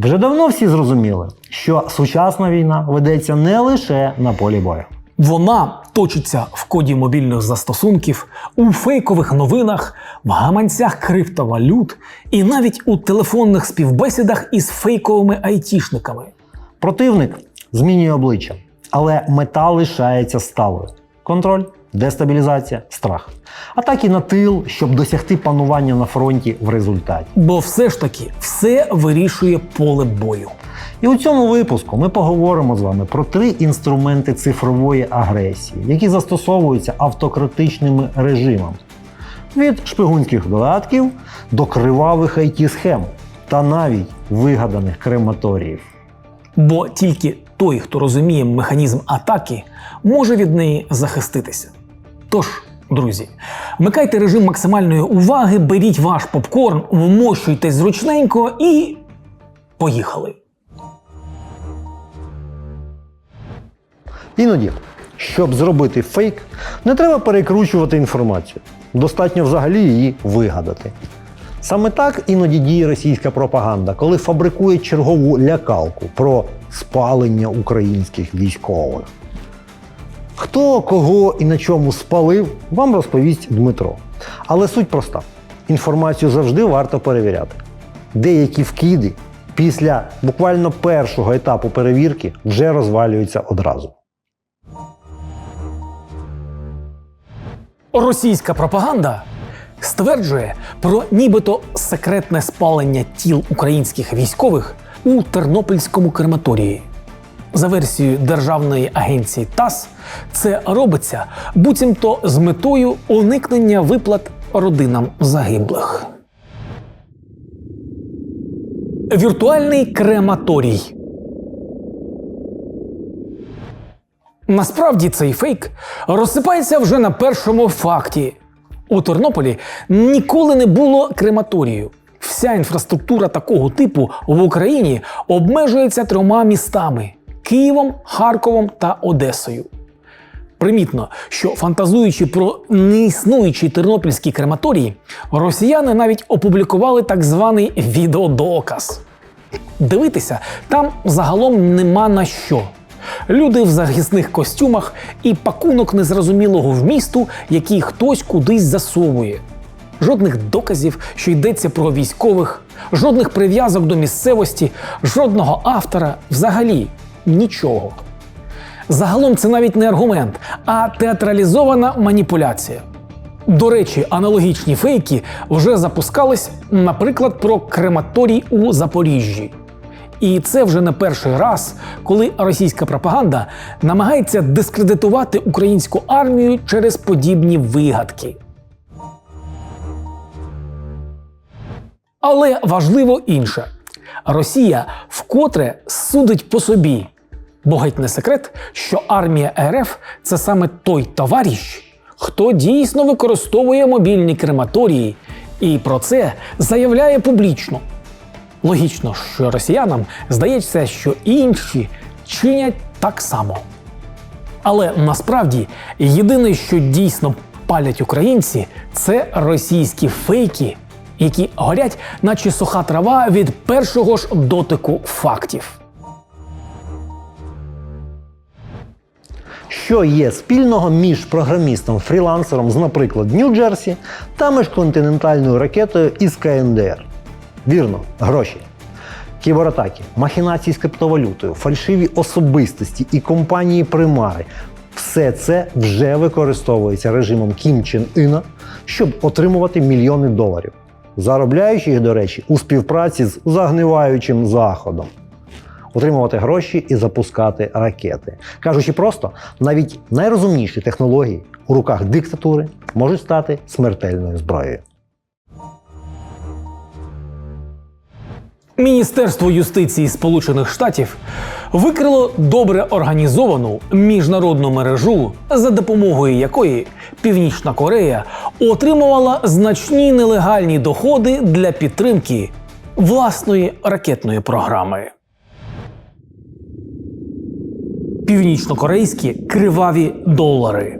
Вже давно всі зрозуміли, що сучасна війна ведеться не лише на полі бою. Вона точиться в коді мобільних застосунків, у фейкових новинах, в гаманцях криптовалют і навіть у телефонних співбесідах із фейковими айтішниками. Противник змінює обличчя, але мета лишається сталою: контроль, дестабілізація, страх. Атаки на тил, щоб досягти панування на фронті в результаті. Бо все ж таки все вирішує поле бою. І у цьому випуску ми поговоримо з вами про три інструменти цифрової агресії, які застосовуються автократичними режимами. Від шпигунських додатків до кривавих it схем та навіть вигаданих крематоріїв. Бо тільки той, хто розуміє механізм атаки, може від неї захиститися. Тож, друзі, вмикайте режим максимальної уваги, беріть ваш попкорн, вмощуйтесь зручненько і поїхали. Іноді, щоб зробити фейк, не треба перекручувати інформацію. Достатньо взагалі її вигадати. Саме так іноді діє російська пропаганда, коли фабрикує чергову лякалку про спалення українських військових. Хто кого і на чому спалив, вам розповість Дмитро. Але суть проста: інформацію завжди варто перевіряти. Деякі вкиди після буквально першого етапу перевірки вже розвалюються одразу. Російська пропаганда стверджує про нібито секретне спалення тіл українських військових у Тернопільському крематорії. За версією Державної агенції ТАСС, це робиться буцімто з метою уникнення виплат родинам загиблих. Віртуальний крематорій. Насправді цей фейк розсипається вже на першому факті. У Тернополі ніколи не було крематорію. Вся інфраструктура такого типу в Україні обмежується трьома містами Києвом, Харковом та Одесою. Примітно, що фантазуючи про неіснуючий тернопільський крематорій, росіяни навіть опублікували так званий відеодоказ. Дивитися там загалом нема на що. Люди в захисних костюмах і пакунок незрозумілого вмісту, який хтось кудись засовує. Жодних доказів, що йдеться про військових, жодних прив'язок до місцевості, жодного автора, взагалі нічого. Загалом це навіть не аргумент, а театралізована маніпуляція. До речі, аналогічні фейки вже запускались, наприклад, про крематорій у Запоріжжі. І це вже не перший раз, коли російська пропаганда намагається дискредитувати українську армію через подібні вигадки. Але важливо інше: Росія вкотре судить по собі, бо геть не секрет, що армія РФ це саме той товариш, хто дійсно використовує мобільні крематорії, і про це заявляє публічно. Логічно, що росіянам здається, що інші чинять так само. Але насправді єдине, що дійсно палять українці, це російські фейки, які горять, наче суха трава від першого ж дотику фактів. Що є спільного між програмістом-фрілансером з, наприклад, Нью-Джерсі та міжконтинентальною ракетою із КНДР? Вірно, гроші. Кібератаки, махінації з криптовалютою, фальшиві особистості і компанії примари все це вже використовується режимом Кім Чен Іна, щоб отримувати мільйони доларів, заробляючи їх, до речі, у співпраці з загниваючим заходом. Отримувати гроші і запускати ракети. Кажучи просто, навіть найрозумніші технології у руках диктатури можуть стати смертельною зброєю. Міністерство юстиції Сполучених Штатів викрило добре організовану міжнародну мережу, за допомогою якої Північна Корея отримувала значні нелегальні доходи для підтримки власної ракетної програми. Північнокорейські криваві долари.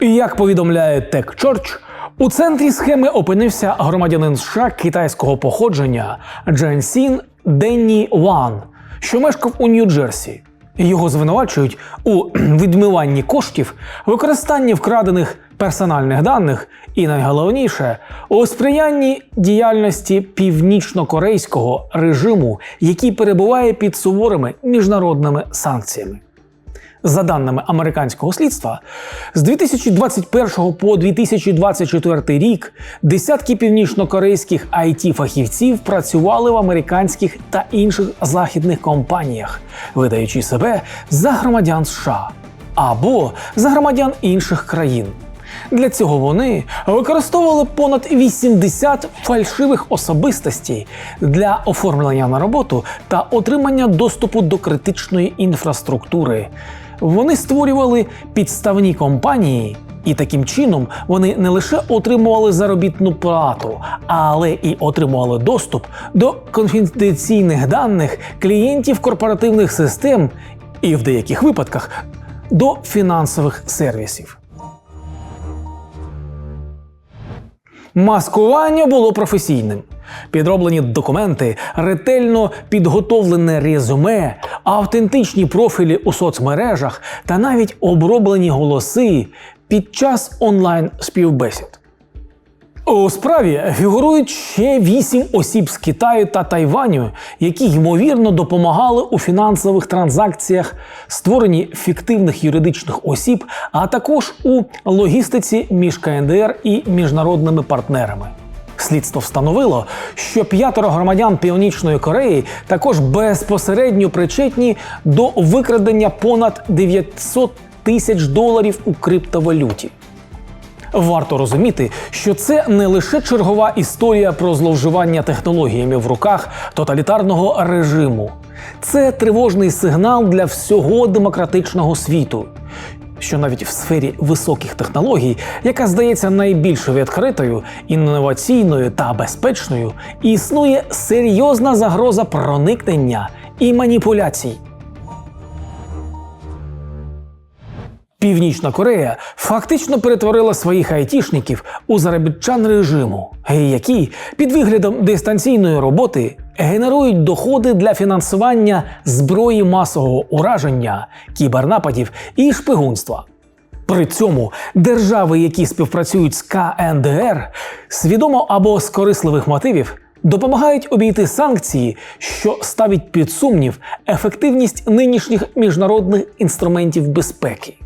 Як повідомляє TechChurch, У центрі схеми опинився громадянин США китайського походження Джансін Денні Ван, що мешкав у Нью-Джерсі. Його звинувачують у відмиванні коштів, використанні вкрадених персональних даних і найголовніше у сприянні діяльності північно-корейського режиму, який перебуває під суворими міжнародними санкціями. За даними американського слідства, з 2021 по 2024 рік десятки північнокорейських it фахівців працювали в американських та інших західних компаніях, видаючи себе за громадян США або за громадян інших країн. Для цього вони використовували понад 80 фальшивих особистостей для оформлення на роботу та отримання доступу до критичної інфраструктури. Вони створювали підставні компанії, і таким чином вони не лише отримували заробітну плату, але і отримували доступ до конфіденційних даних клієнтів корпоративних систем і в деяких випадках до фінансових сервісів. Маскування було професійним. Підроблені документи, ретельно підготовлене резюме, автентичні профілі у соцмережах та навіть оброблені голоси під час онлайн співбесід. У справі фігурують ще вісім осіб з Китаю та Тайваню, які ймовірно допомагали у фінансових транзакціях, створенні фіктивних юридичних осіб, а також у логістиці між КНДР і міжнародними партнерами. Слідство встановило, що п'ятеро громадян Північної Кореї також безпосередньо причетні до викрадення понад 900 тисяч доларів у криптовалюті. Варто розуміти, що це не лише чергова історія про зловживання технологіями в руках тоталітарного режиму, це тривожний сигнал для всього демократичного світу. Що навіть в сфері високих технологій, яка здається найбільш відкритою, інноваційною та безпечною, існує серйозна загроза проникнення і маніпуляцій. Північна Корея фактично перетворила своїх айтішників у заробітчан режиму, які під виглядом дистанційної роботи генерують доходи для фінансування зброї масового ураження, кібернападів і шпигунства. При цьому держави, які співпрацюють з КНДР, свідомо або з корисливих мотивів допомагають обійти санкції, що ставить під сумнів ефективність нинішніх міжнародних інструментів безпеки.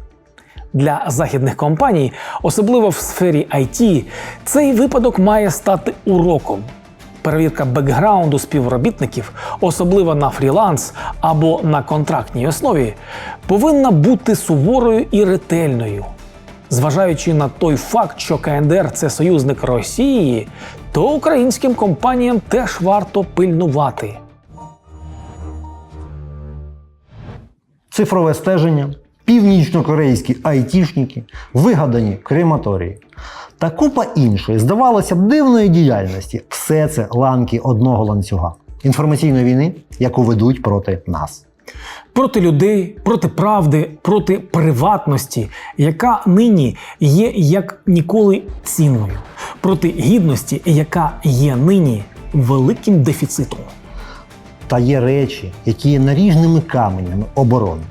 Для західних компаній, особливо в сфері IT, цей випадок має стати уроком. Перевірка бекграунду співробітників, особливо на фріланс або на контрактній основі, повинна бути суворою і ретельною. Зважаючи на той факт, що КНДР це союзник Росії, то українським компаніям теж варто пильнувати. цифрове стеження, північнокорейські айтішники, вигадані крематорії та купа іншої, здавалося б, дивної діяльності. Все це ланки одного ланцюга інформаційної війни, яку ведуть проти нас. проти людей, проти правди, проти приватності, яка нині є як ніколи цінною, проти гідності, яка є нині великим дефіцитом. Та є речі, які є наріжними каменями оборони.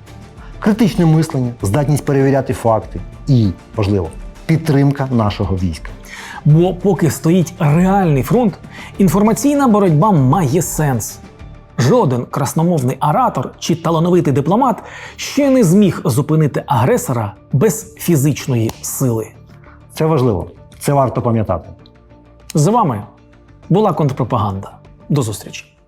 Критичне мислення, здатність перевіряти факти і, важливо, підтримка нашого війська. Бо поки стоїть реальний фронт, інформаційна боротьба має сенс. Жоден красномовний оратор чи талановитий дипломат ще не зміг зупинити агресора без фізичної сили. Це важливо, це варто пам'ятати. З вами була контрпропаганда. До зустрічі!